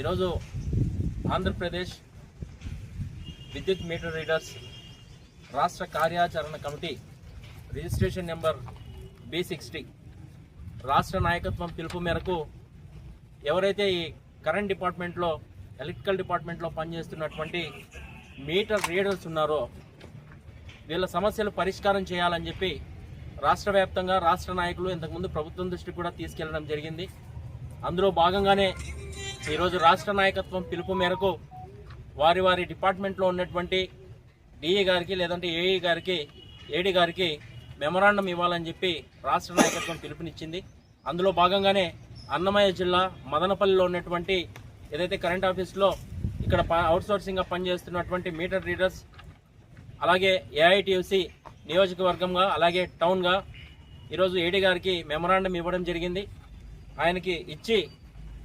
ఈరోజు ఆంధ్రప్రదేశ్ విద్యుత్ metre readers రాష్ట్ర కార్యాచరణ committee registration number B sixty రాష్ట్ర నాయకత్వం పిలుపు మేరకు ఎవరైతే ఈ కరెంట్ డిపార్ట్మెంట్లో ఎలక్ట్రికల్ డిపార్ట్మెంట్లో పనిచేస్తున్నటువంటి మీటర్ రీడర్స్ ఉన్నారో వీళ్ళ సమస్యలు పరిష్కారం చేయాలని చెప్పి రాష్ట్ర వ్యాప్తంగా రాష్ట్ర నాయకులు ఇంతకుముందు ప్రభుత్వం దృష్టికి కూడా తీసుకెళ్ళడం జరిగింది. అందులో భాగంగానే ఈరోజు రాష్ట్ర నాయకత్వం పిలుపు మేరకు వారి వారి డిపార్ట్మెంట్లో ఉన్నటువంటి డిఈ గారికి లేదంటే ఏఈ గారికి ఏడి గారికి మెమరాండం ఇవ్వాలని చెప్పి రాష్ట్ర నాయకత్వం పిలుపునిచ్చింది. అందులో భాగంగానే అన్నమయ్య జిల్లా మదనపల్లిలో ఉన్నటువంటి ఏదైతే కరెంట్ ఆఫీస్లో ఇక్కడ అవుట్సోర్సింగ్గా పనిచేస్తున్నటువంటి మీటర్ రీడర్స్ అలాగే ఏఐటియుసి నియోజకవర్గంగా అలాగే టౌన్గా ఈరోజు ఏడీ గారికి మెమరాండం ఇవ్వడం జరిగింది. ఆయనకి ఇచ్చి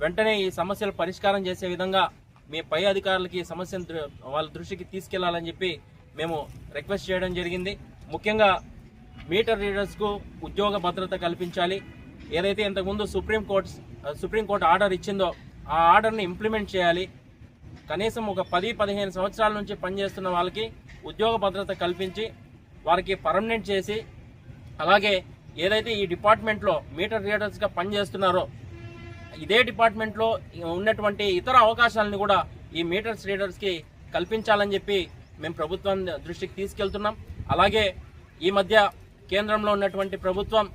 వెంటనే ఈ సమస్యలు పరిష్కారం చేసే విధంగా మీ పై అధికారులకి ఈ సమస్యను వాళ్ళ దృష్టికి తీసుకెళ్ళాలని చెప్పి మేము రిక్వెస్ట్ చేయడం జరిగింది. ముఖ్యంగా మీటర్ రీడర్స్కు ఉద్యోగ భద్రత కల్పించాలి. ఏదైతే ఇంతకుముందు సుప్రీంకోర్టు సుప్రీంకోర్టు ఆర్డర్ ఇచ్చిందో ఆ ఆర్డర్ని ఇంప్లిమెంట్ చేయాలి. కనీసం ఒక పది పదిహేను సంవత్సరాల నుంచి పనిచేస్తున్న వాళ్ళకి ఉద్యోగ భద్రత కల్పించి వారికి పర్మనెంట్ చేసి అలాగే ఏదైతే ఈ డిపార్ట్మెంట్లో మీటర్ రీడర్స్గా పనిచేస్తున్నారో ఇదే డిపార్ట్మెంట్లో ఉన్నటువంటి ఇతర అవకాశాలను కూడా ఈ మీటర్స్ రీడర్స్కి కల్పించాలని చెప్పి మేము ప్రభుత్వం దృష్టికి తీసుకెళ్తున్నాం. అలాగే ఈ మధ్య కేంద్రంలో ఉన్నటువంటి ప్రభుత్వం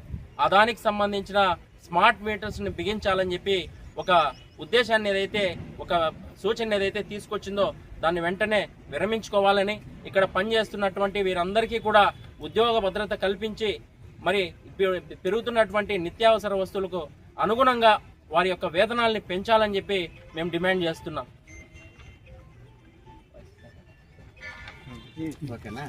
అదానికి సంబంధించిన స్మార్ట్ మీటర్స్ని బిగించాలని చెప్పి ఒక ఉద్దేశాన్ని ఏదైతే ఒక సూచన ఏదైతే తీసుకొచ్చిందో దాన్ని వెంటనే విరమించుకోవాలని ఇక్కడ పనిచేస్తున్నటువంటి వీరందరికీ కూడా ఉద్యోగ భద్రత కల్పించి మరి పెరుగుతున్నటువంటి నిత్యావసర వస్తువులకు అనుగుణంగా వారి యొక్క వేతనాల్ని పెంచాలని చెప్పి మేము డిమాండ్ చేస్తున్నాం. ఓకేనా?